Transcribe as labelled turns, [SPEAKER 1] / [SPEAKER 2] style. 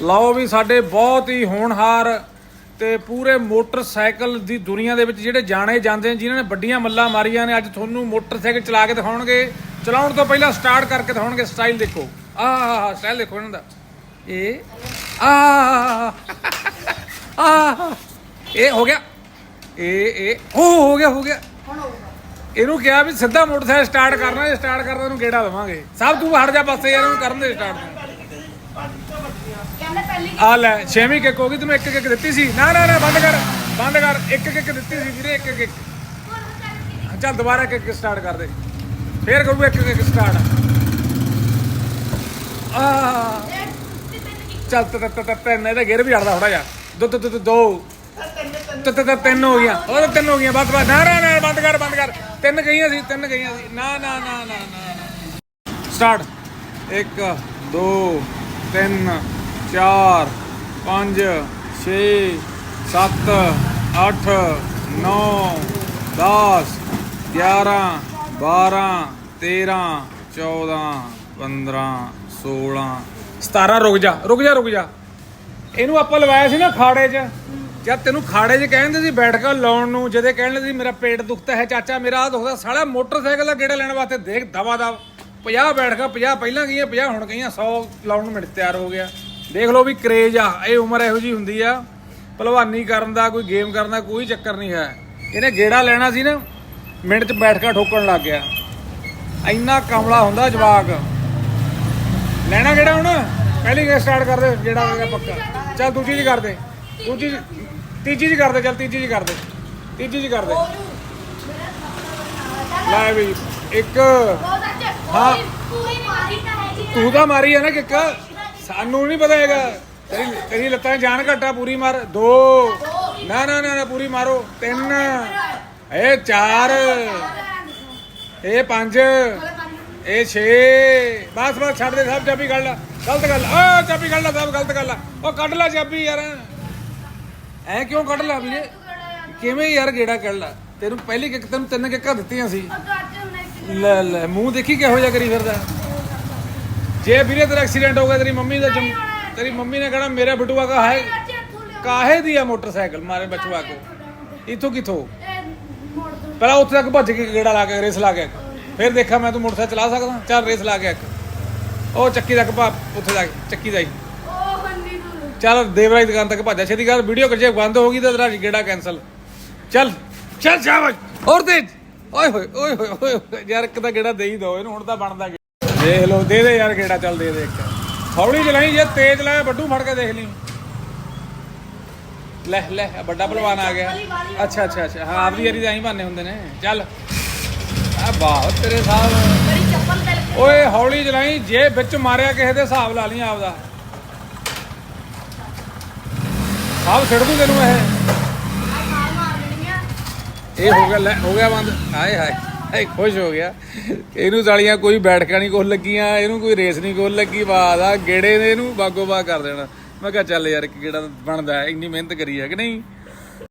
[SPEAKER 1] ਲਓ ਵੀ ਸਾਡੇ ਬਹੁਤ ਹੀ ਹੋਣਹਾਰ ਤੇ ਪੂਰੇ ਮੋਟਰਸਾਈਕਲ ਦੀ ਦੁਨੀਆ ਦੇ ਵਿੱਚ ਜਿਹੜੇ ਜਾਣੇ ਜਾਂਦੇ ਨੇ ਜਿਨ੍ਹਾਂ ਨੇ ਵੱਡੀਆਂ ਮੱਲਾਂ ਮਾਰੀਆਂ ਨੇ ਅੱਜ ਤੁਹਾਨੂੰ ਮੋਟਰਸਾਈਕਲ ਚਲਾ ਕੇ ਦਿਖਾਉਣਗੇ ਚਲਾਉਣ ਤੋਂ ਪਹਿਲਾਂ ਸਟਾਰਟ ਕਰਕੇ ਦਿਖਾਉਣਗੇ ਸਟਾਈਲ ਦੇਖੋ ਆਹ ਸਟਾਈਲ ਦੇਖੋ ਇਹਨਾਂ ਦਾ ਇਹ ਆ ਆ ਇਹ ਹੋ ਗਿਆ ਇਹ ਇਹ ਉਹ ਹੋ ਗਿਆ ਹੋ ਗਿਆ ਇਹਨੂੰ ਕਿਹਾ ਵੀ ਸਿੱਧਾ ਮੋਟਰਸਾਈਕਲ ਸਟਾਰਟ ਕਰਨਾ ਜੇ ਸਟਾਰਟ ਕਰਦਾ ਉਹਨੂੰ ਗੇੜਾ ਦੇਵਾਂਗੇ ਸਭ ਤੂੰ ਹਟ ਜਾ ਪਾਸੇ ਯਾਰ ਇਹਨੂੰ ਕਰਨ ਦੇ ਸਟਾਰਟ
[SPEAKER 2] ਕਹਿੰਦੇ ਪਹਿਲੀ
[SPEAKER 1] ਆ ਲੈ, ਛੇਵੀਂ ਕਿੱਕ ਹੋ ਗਈ, ਤੈਨੂੰ ਇੱਕ ਕਿੱਕ ਦਿੱਤੀ ਸੀ। ਨਾ ਨਾ ਨਾ, ਬੰਦ ਕਰ ਬੰਦ ਕਰ, ਇੱਕ ਕਿੱਕ ਦਿੱਤੀ ਸੀ ਵੀਰੇ, ਇੱਕ ਕਿੱਕ। ਚੱਲ ਦੁਬਾਰਾ ਕਿੱਕ ਸਟਾਰਟ ਕਰ ਦੇ। ਫੇਰ ਕਰੂ ਇੱਕ ਕਿੱਕ ਸਟਾਰਟ ਆ। ਚੱਲ ਤ ਤ ਤ ਤਿੰਨ, ਇਹਦਾ ਗੇਰ ਵੀ ਹਟਦਾ ਥੋੜਾ ਜਿਹਾ। ਦੋ ਦੋ ਦੋ ਦੋ ਤ ਤ ਤਿੰਨ ਹੋ ਗਿਆ ਉਹ ਤਿੰਨ ਹੋ ਗਈਆਂ, ਬਸ ਬਸ। ਨਾ ਨਾ ਨਾ, ਬੰਦ ਕਰ ਬੰਦ ਕਰ। ਤਿੰਨ ਗਈਆਂ ਸੀ, ਤਿੰਨ ਗਈਆਂ ਸੀ। ਨਾ ਨਾ ਨਾ ਨਾ ਨਾ ਸਟਾਰਟ 1 2 3 4 5 6 7 8 9 10 11 12 13 14 15 16 17 ਰੁਕ ਜਾ ਰੁਕ ਜਾ ਰੁਕ ਜਾ। ਇਹਨੂੰ ਆਪਾਂ ਲਵਾਇਆ ਸੀ ਨਾ ਖਾੜੇ 'ਚ। ਜਦ ਤੈਨੂੰ ਖਾੜੇ 'ਚ ਕਹਿੰਦੇ ਸੀ, ਬੈਠ ਕੇ ਲਾਉਣ ਨੂੰ ਜਦੇ ਕਹਿਣ ਸੀ, ਮੇਰਾ ਪੇਟ ਦੁਖਦਾ ਹੈ, ਚਾਚਾ, ਮੇਰਾ ਆ ਦੁਖਦਾ ਸਾਲਾ ਮੋਟਰਸਾਈਕਲ ਦਾ ਗੇੜਾ ਲੈਣ ਵਾਸਤੇ ਦੇਖ ਦਵਾ ਦਵ 50 ਬੈਠ ਕੇ 50 ਪਹਿਲਾਂ ਗਈਆਂ 50 ਹੁਣ ਗਈਆਂ 100 ਲਾਉਣ ਨੂੰ ਮਿੰਟ ਤਿਆਰ ਹੋ ਗਿਆ। ਦੇਖ ਲਓ ਵੀ ਕਰੇਜ ਆ ਇਹ ਉਮਰ ਇਹੋ ਜੀ ਹੁੰਦੀ ਆ ਭਲਵਾਨੀ ਕਰਨ ਦਾ ਕੋਈ ਗੇਮ ਕਰਨ ਦਾ ਕੋਈ ਚੱਕਰ ਨਹੀਂ ਹੈ। ਇਹਨੇ ਗੇੜਾ ਲੈਣਾ ਸੀ ਨਾ ਮਿੰਟ 'ਚ ਬੈਠ ਕੇ ਠੋਕਣ ਲੱਗ ਗਿਆ। ਇੰਨਾ ਕਮਲਾ ਹੁੰਦਾ ਜਵਾਕ। ਲੈਣਾ ਕਿਹੜਾ ਹੁਣ? ਪਹਿਲੀ ਗੇ ਸਟਾਰਟ ਕਰ ਦੇ ਜਿਹੜਾ ਹੋਏਗਾ ਪੱਕਾ। ਚੱਲ ਦੂਜੀ ਜੀ ਕਰ ਦੇ। ਦੂਜੀ ਤੀਜੀ ਜੀ ਕਰ ਦੇ ਚੱਲ ਤੀਜੀ ਜੀ ਕਰ ਦੇ। ਤੀਜੀ ਜੀ ਕਰ ਦੇ। ਲੈ ਵੀ ਇੱਕ। ਹਾਂ।
[SPEAKER 2] ਤਾਂ ਹੈ
[SPEAKER 1] ਤੂੰ ਮਾਰੀ ਆ ਨਾ ਕਿੱਕ। ਸਾਨੂੰ ਨਹੀਂ ਪਤਾ ਹੈਗਾ। ਤੇਰੀ ਤੇਰੀ ਲੱਤਾਂ 'ਚ ਜਾਨ ਘਟਾ ਪੂਰੀ ਮਾਰ। ਦੋ। ਨਾ ਨਾ ਨਾ ਨਾ, ਪੂਰੀ ਮਾਰੋ। ਤਿੰਨ। ਇਹ ਚਾਰ। ਇਹ ਪੰਜ। ਇਹ 6 ਬਸ ਬਸ ਛੱਡ ਦੇ ਸਭ ਚਾਬੀ ਕੱਢ ਲੈ। ਗਲਤ ਗੱਲ। ਆ ਚਾਬੀ ਕੱਢ ਲੈ ਸਭ ਗਲਤ ਗੱਲ ਆ। ਉਹ ਕੱਢ ਲੈ ਚਾਬੀ ਯਾਰ। ਐ ਕਿਉਂ ਕੱਢ ਲੈ ਵੀਰੇ? ਕਿਵੇਂ ਯਾਰ ਗੇੜਾ ਕੱਢ ਲੈ? ਤੈਨੂੰ ਪਹਿਲੀ ਕਿੱਕ ਤੈਨੂੰ ਤਿੰਨ ਕਿੱਕਾਂ ਦਿੱਤੀਆਂ ਸੀ। ਲੈ ਲੈ ਮੂੰਹ ਦੇਖੀ ਕਿਹੋ ਜਿਹਾ ਕਰੀ ਫਿਰਦਾ। ਜੇ ਵੀਰੇ ਤੇਰਾ ਐਕਸੀਡੈਂਟ ਹੋ ਗਿਆ, ਤੇਰੀ ਮੰਮੀ ਦਾ ਜੰਮ ਤੇਰੀ ਮੰਮੀ ਨੇ ਕਹਣਾ, ਮੇਰਾ ਬਟੂਆ ਕਾ ਹੈ ਕਾਹੇ ਦੀ ਆ ਮੋਟਰਸਾਈਕਲ ਮਾਰੇ ਬਚਵਾ ਕੋ? ਇਥੋਂ ਕਿਥੋਂ? ਪਹਿਲਾਂ ਉੱਥੇ ਤੱਕ ਭੱਜ ਕੇ ਗੇੜਾ ਲਾ ਕੇ, ਰੇਸ ਲਾ ਕੇ ਫਿਰ ਦੇਖਾਂ ਮੈਂ ਤੂੰ ਮੋਟਰਸਾਈਕਲ ਚਲਾ ਸਕਦਾ? ਚੱਲ ਰੇਸ ਲਾ ਕੇ ਇੱਕ। ਉਹ ਚੱਕੀ ਤੱਕ ਭਾ ਉੱਥੇ ਜਾ ਕੇ, ਚੱਕੀ ਜਾਈ
[SPEAKER 2] ਉਹ ਬੰਦੀ ਨੂੰ
[SPEAKER 1] ਚੱਲ ਦੇਵਰਾਜ ਦੁਕਾਨ ਤੱਕ ਭੱਜਾ ਛੇਤੀ ਕਰ, ਵੀਡੀਓ ਕਰ ਜੇ ਬੰਦ ਹੋ ਗਈ ਤਾਂ ਤੇਰਾ ਗੇੜਾ ਕੈਨਸਲ ਚੱਲ ਚੱਲ ਸ਼ਾਬਾਸ਼। ਹੋਰ ਤੇਜ। ਓਏ ਹੋਏ ਓਏ ਹੋਏ ਓਏ ਹੋਏ। ਯਾਰ ਇੱਕ ਤਾਂ ਗੇੜਾ ਦੇ ਹੀ ਦੋ, ਇਹਨੂੰ ਹੁਣ ਤਾਂ ਬਣਦਾ ਗੇੜਾ। ਦੇਖ ਲਓ ਦੇ ਦੇ ਯਾਰ ਗੇੜਾ ਚੱਲ ਦੇ ਦੇ ਇੱਕ। ਹੌਲੀ ਚਲਾਈ ਜੇ ਤੇਜ਼ ਲਾਇਆ ਵੱਡੂ ਫੜ ਕੇ ਦੇਖ ਲਈ। ਲੈ ਲੈ ਵੱਡਾ ਪਹਿਲਵਾਨ ਆ ਗਿਆ। ਅੱਛਾ ਅੱਛਾ ਅੱਛਾ। ਹਾਂ ਆਪਦੀ ਯਾਰੀ ਤਾਂ ਐਂ ਬਾਨੇ ਹੁੰਦੇ ਨੇ। ਚੱਲ। ਆ ਵਾਹ ਤੇਰੇ ਸਾਹਿਬ।
[SPEAKER 2] ਮੇਰੀ ਚੱਪਲ ਤਿਲਕ
[SPEAKER 1] ਓਏ ਹੌਲੀ ਚਲਾਈ ਜੇ ਵਿੱਚ ਮਾਰਿਆ ਕਿਸੇ ਦੇ ਹਿਸਾਬ ਲਾ ਲਈ ਆਪਦਾ। ਸਾਹ ਛੱਡ ਦੂ ਤੈਨੂੰ ਇਹ। ਇਹ ਹੋ ਗਿਆ ਲੈ ਹੋ ਗਿਆ ਬੰਦ। ਹਾਏ ਹਾਏ। ਇਹ ਖੁਸ਼ ਹੋ ਗਿਆ। ਇਹਨੂੰ ਸਾਲੀਆਂ ਕੋਈ ਬੈਠਕਾਂ ਨਹੀਂ ਕੋਲ ਲੱਗੀਆਂ, ਇਹਨੂੰ ਕੋਈ ਰੇਸ ਨਹੀਂ ਕੋਲ ਲੱਗੀ ਬਾਦ ਆ, ਗੇੜੇ ਨੇ ਇਹਨੂੰ ਬਾਗੋ ਬਾਗ ਕਰ ਦੇਣਾ। ਮੈਂ ਕਿਹਾ ਚੱਲ ਯਾਰ ਇੱਕ ਗੇੜਾ ਬਣਦਾ ਇੰਨੀ ਮਿਹਨਤ ਕਰੀ ਹੈ ਕਿ ਨਹੀਂ?